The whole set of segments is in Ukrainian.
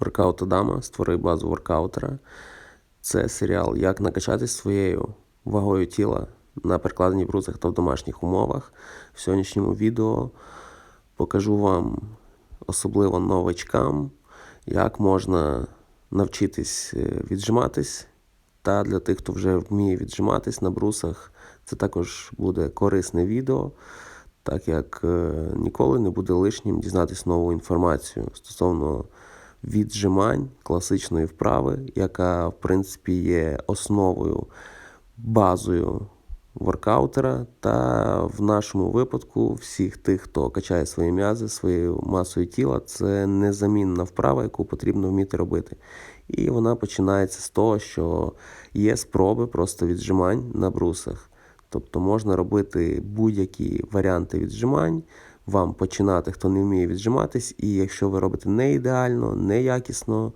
Воркаут Адама, створи базу воркаутера. Це серіал Як накачатись своєю вагою тіла на перекладенні брусах та в домашніх умовах. В сьогоднішньому відео покажу вам, особливо новачкам, як можна навчитись е, віджиматись. Та для тих, хто вже вміє віджиматись на брусах, це також буде корисне відео, так як е, ніколи не буде лишнім дізнатись нову інформацію стосовно віджимань класичної вправи, яка в принципі є основою, базою воркаутера. Та в нашому випадку всіх тих, хто качає свої м'язи своєю масою тіла, це незамінна вправа, яку потрібно вміти робити. І вона починається з того, що є спроби просто віджимань на брусах. Тобто можна робити будь-які варіанти віджимань, вам починати, хто не вміє віджиматись, і якщо ви робите не ідеально, не якісно,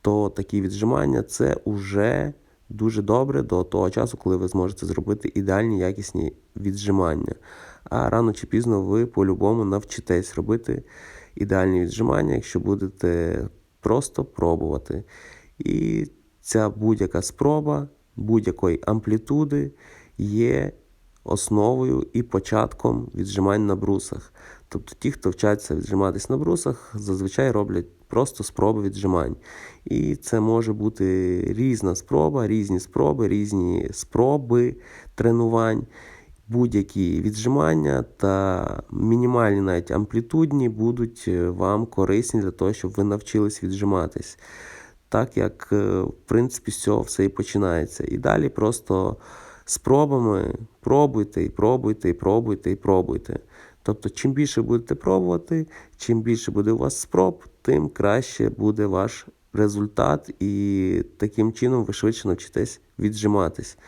то такі віджимання це вже дуже добре до того часу, коли ви зможете зробити ідеальні якісні віджимання. А рано чи пізно ви по-любому навчитесь робити ідеальні віджимання, якщо будете просто пробувати. І ця будь-яка спроба будь-якої амплітуди є основою і початком віджимань на брусах. Тобто ті, хто вчаться віджиматись на брусах, зазвичай роблять просто спроби віджимань. І це може бути різна спроба, різні спроби, різні спроби тренувань. Будь-які віджимання та мінімальні навіть амплітудні будуть е, вам корисні для того, щоб ви навчились віджиматись. Так як, е, в принципі, з цього все і починається. І далі просто спробами пробуйте і пробуйте, і пробуйте, і пробуйте. Тобто, чим більше будете пробувати, чим більше буде у вас спроб, тим краще буде ваш результат, і таким чином ви швидше навчитесь віджиматись.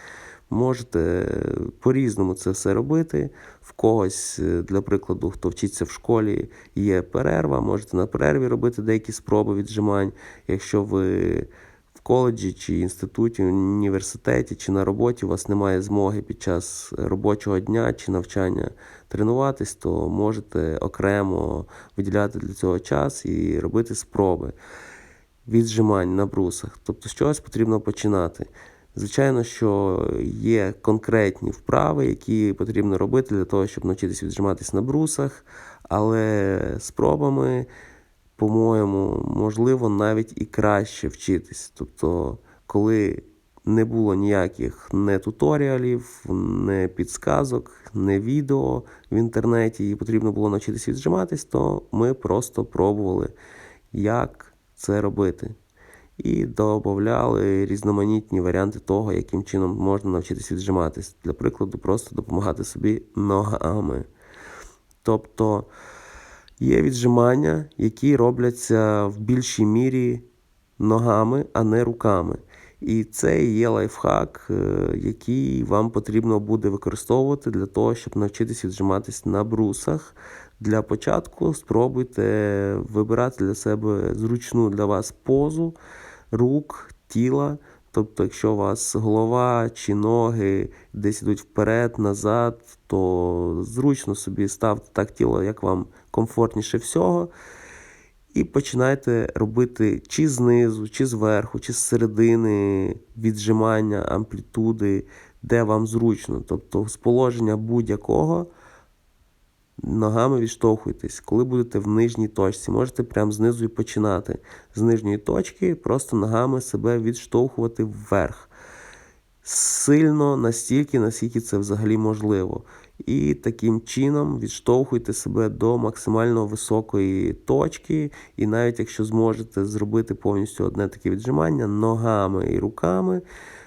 Можете по-різному це все робити. В когось, е, для прикладу, хто вчиться в школі, є перерва, можете на перерві робити деякі спроби віджимань. Якщо ви коледжі чи інституті, університеті чи на роботі у вас немає змоги під час робочого дня чи навчання тренуватись, то можете окремо виділяти для цього час і робити спроби віджимань на брусах. Тобто з чогось потрібно починати. Звичайно, що є конкретні вправи, які потрібно робити для того, щоб навчитися віджиматись на брусах, але спробами, по-моєму, можливо, навіть і краще вчитись. Тобто, коли не було ніяких не туторіалів, не підсказок, не відео в інтернеті, і потрібно було навчитися віджиматись, то ми просто пробували, як це робити і додавали різноманітні варіанти того, яким чином можна навчитися віджиматись. Для прикладу, просто допомагати собі ногами. Тобто є віджимання, які робляться в більшій мірі ногами, а не руками. І це є лайфхак, е, який вам потрібно буде використовувати для того, щоб навчитися віджиматись на брусах. Для початку спробуйте вибирати для себе зручну для вас позу рук, тіла. Тобто, якщо у вас голова чи ноги десь йдуть вперед, назад, то зручно собі ставте так тіло, як вам комфортніше всього. І починайте робити чи знизу, чи зверху, чи з середини віджимання, амплітуди, де вам зручно. Тобто з положення будь-якого ногами відштовхуйтесь. Коли будете в нижній точці, можете прямо знизу і починати. З нижньої точки просто ногами себе відштовхувати вверх. Сильно настільки, наскільки це взагалі можливо. І таким чином відштовхуйте себе до максимально високої точки. І навіть якщо зможете зробити повністю одне таке віджимання ногами і руками,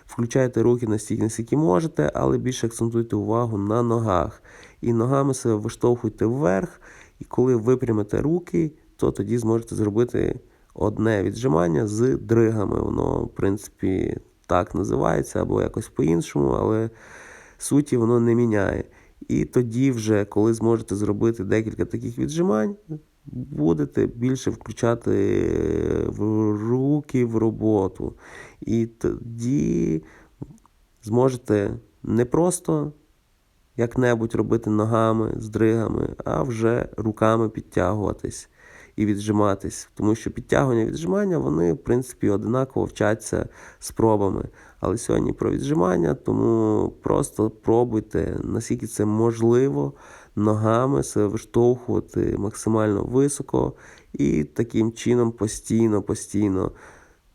включайте руки настільки, наскільки можете, але більше акцентуйте увагу на ногах. І ногами себе виштовхуйте вверх. І коли випрямите руки, то тоді зможете зробити одне віджимання з дригами. Воно, в принципі, так називається або якось по-іншому, але суті воно не міняє. І тоді, вже, коли зможете зробити декілька таких віджимань, будете більше включати в руки в роботу. І тоді зможете не просто як-небудь робити ногами, здригами, а вже руками підтягуватись. І віджиматись. Тому що підтягування і віджимання вони, в принципі, одинаково вчаться спробами. Але сьогодні про віджимання, тому просто пробуйте, наскільки це можливо, ногами себе виштовхувати максимально високо і таким чином постійно, постійно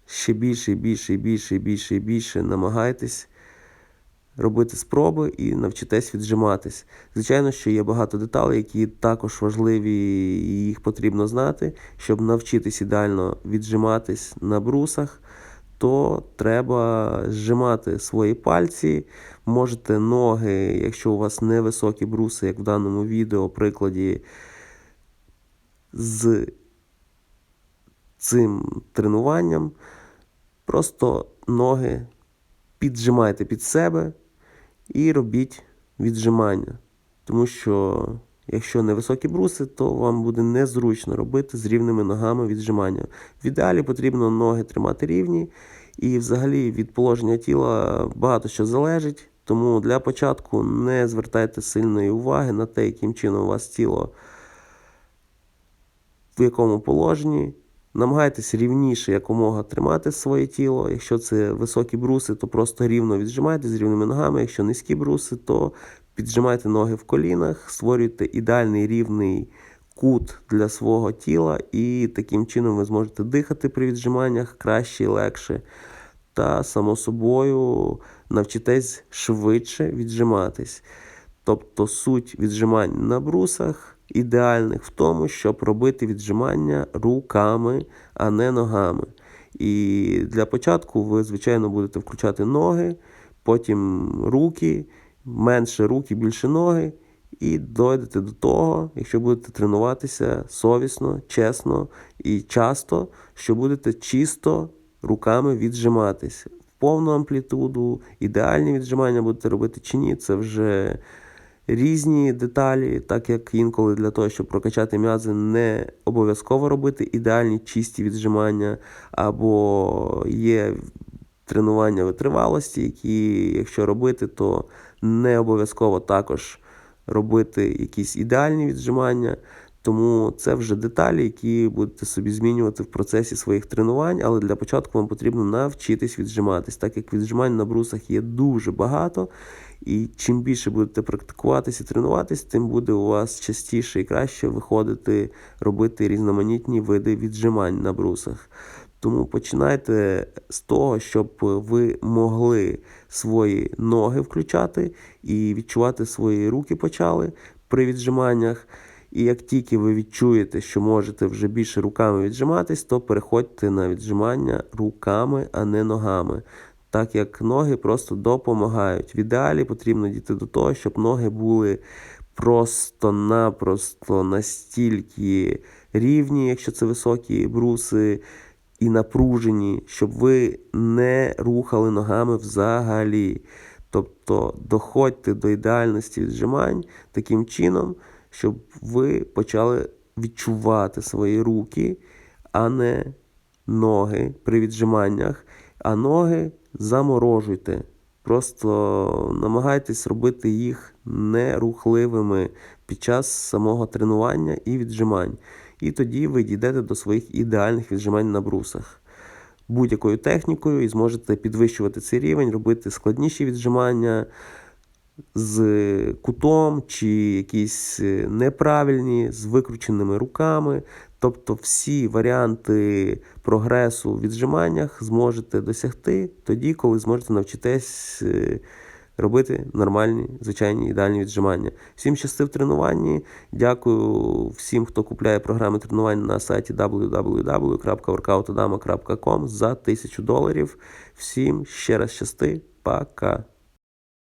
ще більше більше більше більше і більше намагайтесь робити спроби і навчитесь віджиматись. Звичайно, що є багато деталей, які також важливі, і їх потрібно знати, щоб навчитись ідеально віджиматись на брусах. То треба зжимати свої пальці, можете ноги, якщо у вас невисокі бруси, як в даному відео, прикладі, з цим тренуванням, просто ноги піджимайте під себе і робіть віджимання. Тому що, якщо невисокі бруси, то вам буде незручно робити з рівними ногами віджимання. В ідеалі потрібно ноги тримати рівні, і взагалі від положення тіла багато що залежить. Тому для початку не звертайте сильної уваги на те, яким чином у вас тіло в якому положенні. Намагайтесь рівніше якомога тримати своє тіло. Якщо це високі бруси, то просто рівно віджимайте з рівними ногами. Якщо низькі бруси, то піджимайте ноги в колінах, створюйте ідеальний рівний кут для свого тіла, і таким чином ви зможете дихати при віджиманнях краще і легше. Та, само собою, навчитесь швидше віджиматись. Тобто суть віджимань на брусах ідеальних в тому, щоб робити віджимання руками, а не ногами. І для початку ви, звичайно, будете включати ноги, потім руки, менше руки, більше ноги. І дойдете до того, якщо будете тренуватися совісно, чесно і часто, що будете чисто руками віджиматись. В повну амплітуду, ідеальні віджимання будете робити чи ні, це вже різні деталі, так як інколи для того, щоб прокачати м'язи, не обов'язково робити ідеальні чисті віджимання, або є тренування витривалості, які, якщо робити, то не обов'язково також робити якісь ідеальні віджимання. Тому це вже деталі, які будете собі змінювати в процесі своїх тренувань, але для початку вам потрібно навчитись віджиматись, так як віджимань на брусах є дуже багато. І чим більше будете практикуватися і тренуватись, тим буде у вас частіше і краще виходити робити різноманітні види віджимань на брусах. Тому починайте з того, щоб ви могли свої ноги включати і відчувати свої руки почали при віджиманнях. І як тільки ви відчуєте, що можете вже більше руками віджиматись, то переходьте на віджимання руками, а не ногами. Так як ноги просто допомагають. В ідеалі потрібно дійти до того, щоб ноги були просто-напросто настільки рівні, якщо це високі бруси, і напружені, щоб ви не рухали ногами взагалі. Тобто доходьте до ідеальності віджимань таким чином щоб ви почали відчувати свої руки, а не ноги при віджиманнях, а ноги заморожуйте. Просто намагайтесь робити їх нерухливими під час самого тренування і віджимань. І тоді ви дійдете до своїх ідеальних віджимань на брусах. Будь-якою технікою і зможете підвищувати цей рівень, робити складніші віджимання з кутом, чи якісь е, неправильні, з викрученими руками. Тобто всі варіанти прогресу в віджиманнях зможете досягти тоді, коли зможете навчитись е, робити нормальні, звичайні ідеальні віджимання. Всім щасти в тренуванні. Дякую всім, хто купляє програми тренувань на сайті www.workoutodama.com за 1000 доларів. Всім ще раз щасти. Пока.